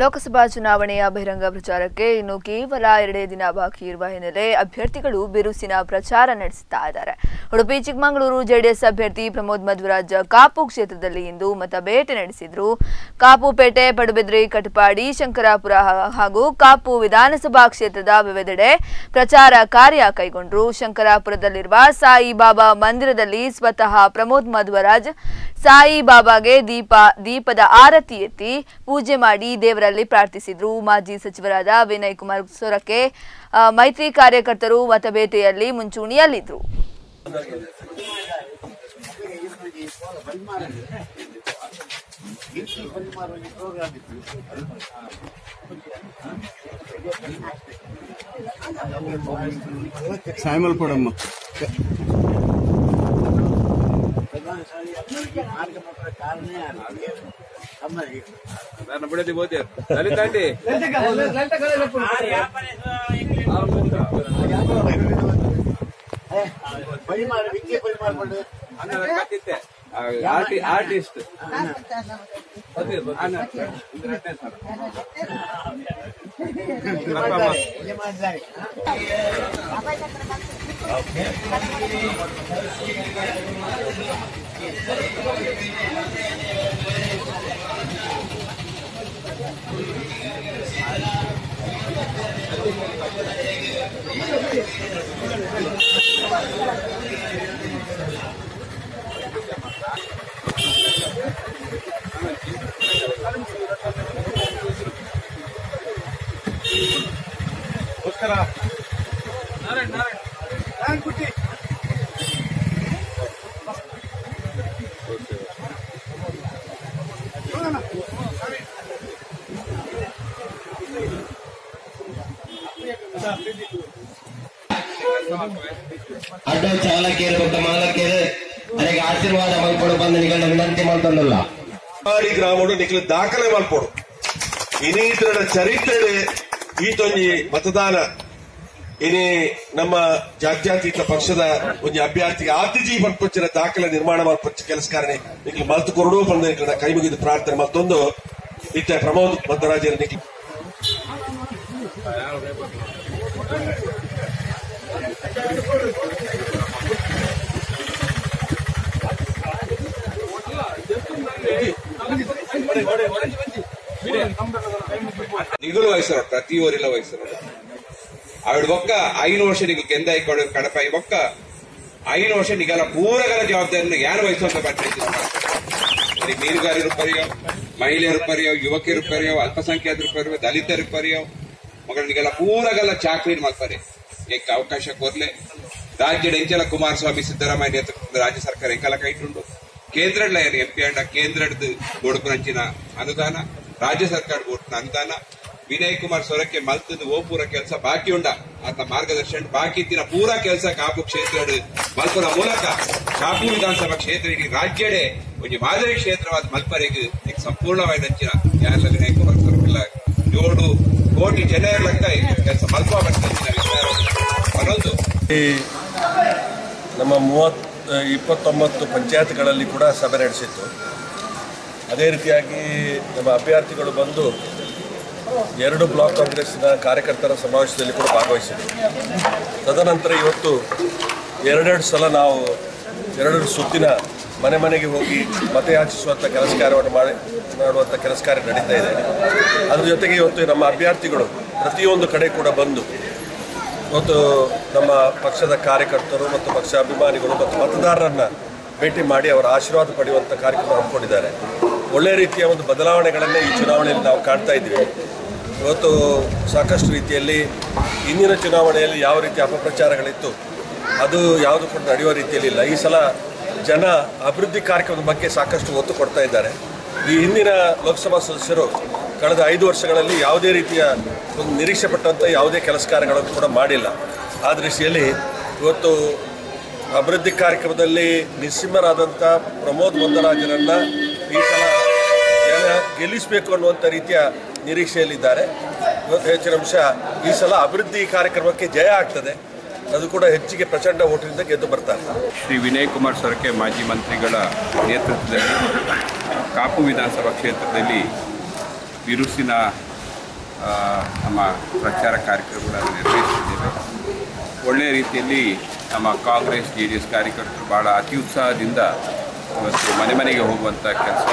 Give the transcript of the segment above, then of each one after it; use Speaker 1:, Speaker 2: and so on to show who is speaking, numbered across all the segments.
Speaker 1: ಲೋಕಸಭಾ ಚುನಾವಣೆಯ ಬಹಿರಂಗ ಪ್ರಚಾರಕ್ಕೆ ಇನ್ನು ಕೇವಲ ಎರಡೇ ದಿನ ಬಾಕಿ ಇರುವ ಹಿನ್ನೆಲೆ ಅಭ್ಯರ್ಥಿಗಳು ಬಿರುಸಿನ ಪ್ರಚಾರ ನಡೆಸುತ್ತಾ ಇದ್ದಾರೆ. ಉಡುಪಿ, ಚಿಕ್ಕಮಗಳೂರು ಜೆಡಿಎಸ್ ಅಭ್ಯರ್ಥಿ ಪ್ರಮೋದ್ ಮಧ್ವರಾಜ್ ಕಾಪು ಕ್ಷೇತ್ರದಲ್ಲಿ ಇಂದು ಮತ ಬೇಟೆ ನಡೆಸಿದ್ರು ಕಾಪುಪೇಟೆ ಪಡುಬಿದ್ರಿ, ಕಟಪಾಡಿ, ಶಂಕರಾಪುರ ಹಾಗೂ ಕಾಪು ವಿಧಾನಸಭಾ ಕ್ಷೇತ್ರದ ವಿವಿಧೆಡೆ ಪ್ರಚಾರ ಕಾರ್ಯ ಕೈಗೊಂಡ್ರು. ಶಂಕರಾಪುರದಲ್ಲಿರುವ ಸಾಯಿಬಾಬಾ ಮಂದಿರದಲ್ಲಿ ಸ್ವತಃ ಪ್ರಮೋದ್ ಮಧ್ವರಾಜ್ ಸಾಯಿಬಾಬಾಗೆ ದೀಪ, ದೀಪದ ಆರತಿ ಎತ್ತಿ ಪೂಜೆ ಮಾಡಿ ಅವರಲ್ಲಿ ಪ್ರಾರ್ಥಿಸಿದ್ರು ಮಾಜಿ ಸಚಿವರಾದ ವಿನಯ್ ಕುಮಾರ್ ಸೊರಕೆ. ಮೈತ್ರಿ ಕಾರ್ಯಕರ್ತರು ಮತಬೇಟೆಯಲ್ಲಿ ಮುಂಚೂಣಿಯಲ್ಲಿದ್ರು.
Speaker 2: ಕಾರಣ
Speaker 3: ನಾನು ಬಿಡದಿ ಬೋದೆ ಅಂಡಿ. ಆರ್ಟಿಸ್ಟ್.
Speaker 4: ನಮಸ್ಕಾರ ನಾರಾಯಣ್ ನಾರಾಯಣ್ ನಾರಾಯಣ್ ಕುಟ್ಟಿ ಅಡ್ಡ ಚಾಲಕಿಯರು ಮತ್ತು ಮಾಲಕಿಯರು, ಅದಕ್ಕೆ ಆಶೀರ್ವಾದ ಮಲ್ಪಡು ಬಂದು ನಿಗಳ ವಿನಂತಿ ಮಾಡ್ತಂದಲ್ಲ.
Speaker 5: ಮಾಡಿ ಗ್ರಾಮಡು ನಿಖಲು ದಾಖಲೆ ಇನಿ ಇದರ ಚರಿತ್ರೆ ಈತೊಂಜಿ ಮತದಾನ. ಇನಿ ನಮ್ಮ ಜಾತ್ಯಾತೀತ ಪಕ್ಷದ ಒಂಜಿ ಅಭ್ಯರ್ಥಿಗೆ ಆತಿಜಿ ಪಂಪಚ್ಚಿನ ದಾಖಲೆ ನಿರ್ಮಾಣ ಮಲ್ಪಚ್ಚ ಕೆಲಸಕಾರನೆ ನಿಖಲು ಮಲ್ತು ಕೊರಡು ಬಂದ ನಿಖಲ ಕೈ ಮುಗಿದು ಪ್ರಾರ್ಥನೆ ಮತ್ತೊಂದು ಇತ್ತ ಪ್ರಮೋದ್ ಮಧ್ವರಾಜರ ನಿಖಲು.
Speaker 3: ನಿಗಲು ವಯಸ್ಸರ ಪ್ರತಿ ಊರಿಲ್ಲ ವಯಸ್ಸರು ಅವಳು ಬೊಕ್ಕ ಐನು ವರ್ಷ ನಿಗು ಕೆಂದ ಕಡಪ ಈ ಬೊಕ್ಕ. ಐನು ವರ್ಷ ನಿಗಲ ಪೂರಗಲ ಜವಾಬ್ದಾರಿಯನ್ನು ಯಾರು ವಹಿಸುವಂತ ಪಂಚಾಯತಿ ಮೀನುಗಾರರು ಪರಿಯೋ ಮಹಿಳೆಯರು ಪರಿಯೋ ಯುವಕಿಯರು ಪರಿಯೋ ಅಲ್ಪಸಂಖ್ಯಾತರು ಪರಿಯೋ ದಲಿತರು ಪರಿಯೋ ಮಗಳ ನಿಗಲ ಪೂರಗಲ್ಲ ಚಾಕ್ರೀನ್ ಮಾಡ್ತಾರೆ. ಏಕ ಅವಕಾಶ ಕೋರ್ಲೆ ರಾಜ್ಯದ ಎಂಚಲ ಕುಮಾರಸ್ವಾಮಿ, ಸಿದ್ದರಾಮಯ್ಯ ನೇತೃತ್ವದ ರಾಜ್ಯ ಸರ್ಕಾರ ಏಕಲಕ ಕೈಟುಂಡು ಕೇಂದ್ರಡ್ಲ ಏನು? ಎಂಪಿ ಅಂಡ ಕೇಂದ್ರದ್ದು ಗೋಡುಪುರಂಚಿನ ಅನುದಾನ, ರಾಜ್ಯ ಸರ್ಕಾರ ಕೊಟ್ಟಿನ ಅನುದಾನ. ವಿನಯ್ ಕುಮಾರ್ ಸೊರಕ್ಕೆ ಮಲ್ತದ ಓ ಪೂರ ಕೆಲಸ ಬಾಕಿ ಉಂಡ. ಆತ ಮಾರ್ಗದರ್ಶನ ಬಾಕಿ ಇತ್ತಿನ ಪೂರ ಕೆಲಸ ಕಾಪು ಕ್ಷೇತ್ರ ಮಲ್ಪುರ ಮೂಲಕ. ಕಾಪು ವಿಧಾನಸಭಾ ಕ್ಷೇತ್ರ ಇಡೀ ರಾಜ್ಯಡೆ ಒಂದು ಮಾದರಿ ಕ್ಷೇತ್ರವಾದ ಮಲ್ಪರಿಗೆ ಸಂಪೂರ್ಣವಾಗಿ ನಂಚಿನ. ಯಾರಲ್ಲ ವಿನಯ್ ಕುಮಾರ್ ಸೊರಕೆಲ್ಲ ಏಳು ಕೋಟಿ ಜನ ಲೆಕ್ಕ ಕೆಲಸ ಮಲ್ಪ
Speaker 5: ನಮ್ಮ ಮೂವತ್ ಇಪ್ಪತ್ತೊಂಬತ್ತು ಪಂಚಾಯತ್ಗಳಲ್ಲಿ ಕೂಡ ಸಭೆ ನಡೆಸಿತ್ತು. ಅದೇ ರೀತಿಯಾಗಿ ನಮ್ಮ ಅಭ್ಯರ್ಥಿಗಳು ಬಂದು ಎರಡು ಬ್ಲಾಕ್ ಕಾಂಗ್ರೆಸ್ನ ಕಾರ್ಯಕರ್ತರ ಸಮಾವೇಶದಲ್ಲಿ ಕೂಡ ಭಾಗವಹಿಸಿದರು. ತದನಂತರ ಇವತ್ತು ಎರಡೆರಡು ಸಲ ನಾವು ಎರಡೆರಡು ಸುತ್ತಿನ ಮನೆ ಮನೆಗೆ ಹೋಗಿ ಮತಯಾಚಿಸುವಂಥ ಕೆಲಸ ಕಾರ್ಯವನ್ನು ಮಾಡಿ, ಮಾಡುವಂಥ ಕೆಲಸ ಕಾರ್ಯ ನಡೀತಾ ಇದೆ. ಅದ್ರ ಜೊತೆಗೆ ಇವತ್ತು ನಮ್ಮ ಅಭ್ಯರ್ಥಿಗಳು ಪ್ರತಿಯೊಂದು ಕಡೆ ಕೂಡ ಬಂದು ಮತ್ತು ನಮ್ಮ ಪಕ್ಷದ ಕಾರ್ಯಕರ್ತರು ಮತ್ತು ಪಕ್ಷ ಅಭಿಮಾನಿಗಳು ಮತ್ತು ಮತದಾರರನ್ನು ಭೇಟಿ ಮಾಡಿ ಅವರ ಆಶೀರ್ವಾದ ಪಡೆಯುವಂಥ ಕಾರ್ಯಕ್ರಮ ಹಮ್ಮಿಕೊಂಡಿದ್ದಾರೆ. ಒಳ್ಳೆಯ ರೀತಿಯ ಒಂದು ಬದಲಾವಣೆಗಳನ್ನೇ ಈ ಚುನಾವಣೆಯಲ್ಲಿ ನಾವು ಕಾಣ್ತಾ ಇದ್ದೀವಿ. ಇವತ್ತು ಸಾಕಷ್ಟು ರೀತಿಯಲ್ಲಿ ಹಿಂದಿನ ಚುನಾವಣೆಯಲ್ಲಿ ಯಾವ ರೀತಿ ಅಪಪ್ರಚಾರಗಳಿತ್ತು, ಅದು ಯಾವುದು ಕೂಡ ನಡೆಯುವ ರೀತಿಯಲ್ಲಿ ಇಲ್ಲ. ಈ ಸಲ ಜನ ಅಭಿವೃದ್ಧಿ ಕಾರ್ಯಕ್ರಮದ ಬಗ್ಗೆ ಸಾಕಷ್ಟು ಒತ್ತು ಕೊಡ್ತಾ ಇದ್ದಾರೆ. ಈ ಹಿಂದಿನ ಲೋಕಸಭಾ ಸದಸ್ಯರು ಕಳೆದ ಐದು ವರ್ಷಗಳಲ್ಲಿ ಯಾವುದೇ ರೀತಿಯ ಒಂದು ನಿರೀಕ್ಷೆ ಪಟ್ಟಂಥ ಯಾವುದೇ ಕೆಲಸ ಕಾರ್ಯಗಳನ್ನು ಕೂಡ ಮಾಡಿಲ್ಲ. ಆ ದೃಷ್ಟಿಯಲ್ಲಿ ಇವತ್ತು ಅಭಿವೃದ್ಧಿ ಕಾರ್ಯಕ್ರಮದಲ್ಲಿ ನಿಸ್ಸಿಂಹರಾದಂಥ ಪ್ರಮೋದ್ ಮಂದರಾಜರನ್ನ ಈ ಸಲ ಗೆಲ್ಲಿಸಬೇಕು ಅನ್ನುವಂಥ ರೀತಿಯ ನಿರೀಕ್ಷೆಯಲ್ಲಿದ್ದಾರೆ. ಇವತ್ತು ಹೆಚ್ಚಿನ ಅಂಶ ಈ ಸಲ ಅಭಿವೃದ್ಧಿ ಕಾರ್ಯಕ್ರಮಕ್ಕೆ ಜಯ ಆಗ್ತದೆ. ಅದು ಕೂಡ ಹೆಚ್ಚಿಗೆ ಪ್ರಚಂಡ ಓಟಿನಿಂದ ಗೆದ್ದು ಬರ್ತಾರೆ
Speaker 3: ಶ್ರೀ ವಿನಯ್ ಕುಮಾರ್ ಸೊರಕೆ ಮಾಜಿ ಮಂತ್ರಿಗಳ ನೇತೃತ್ವದಲ್ಲಿ ಕಾಪು ವಿಧಾನಸಭಾ ಕ್ಷೇತ್ರದಲ್ಲಿ ಬಿರುಸಿನ ನಮ್ಮ ಪ್ರಚಾರ ಕಾರ್ಯಕ್ರಮಗಳನ್ನು ನೆರವೇರಿಸಿದ್ದೇವೆ. ಒಳ್ಳೆಯ ರೀತಿಯಲ್ಲಿ ನಮ್ಮ ಕಾಂಗ್ರೆಸ್, ಜೆ ಡಿ ಎಸ್ ಕಾರ್ಯಕರ್ತರು ಭಾಳ ಅತಿ ಉತ್ಸಾಹದಿಂದ ಇವತ್ತು ಮನೆ ಮನೆಗೆ ಹೋಗುವಂಥ ಕೆಲಸ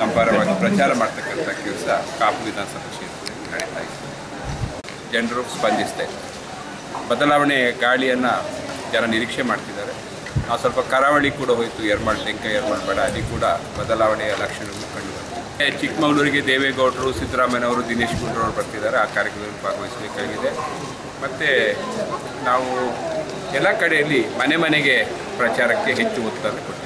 Speaker 3: ನಮ್ಮ ಪರವಾಗಿ ಪ್ರಚಾರ ಮಾಡ್ತಕ್ಕಂಥ ಕೆಲಸ ಕಾಪು ವಿಧಾನಸಭಾ ಕ್ಷೇತ್ರದಲ್ಲಿ ನಡೀತಾ ಇತ್ತು ಜನರು ಸ್ಪಂದಿಸ್ತಾ ಬದಲಾವಣೆ ಗಾಳಿಯನ್ನು ಜನ ನಿರೀಕ್ಷೆ ಮಾಡ್ತಿದ್ದಾರೆ. ನಾವು ಸ್ವಲ್ಪ ಕರಾವಳಿ ಕೂಡ ಹೋಯಿತು ಎರ್ಮಾಳ್ ಟೆಂಕ ಎರ್ಮಾಳ್ ಬೇಡ, ಅಲ್ಲಿ ಕೂಡ ಬದಲಾವಣೆಯ ಲಕ್ಷಣಗಳು ಕಂಡು ಚಿಕ್ಕಮಗಳೂರಿಗೆ ದೇವೇಗೌಡರು, ಸಿದ್ದರಾಮಯ್ಯನವರು, ದಿನೇಶ್ ಗುಂಡೂರವರು ಬರ್ತಿದ್ದಾರೆ. ಆ ಕಾರ್ಯಕ್ರಮದಲ್ಲಿ ಭಾಗವಹಿಸಬೇಕಾಗಿದೆ. ಮತ್ತು ನಾವು ಎಲ್ಲ ಕಡೆಯಲ್ಲಿ ಮನೆ ಮನೆಗೆ ಪ್ರಚಾರಕ್ಕೆ ಹೆಚ್ಚು ಒತ್ತನ್ನು ಕೊಟ್ಟಿದ್ದೇವೆ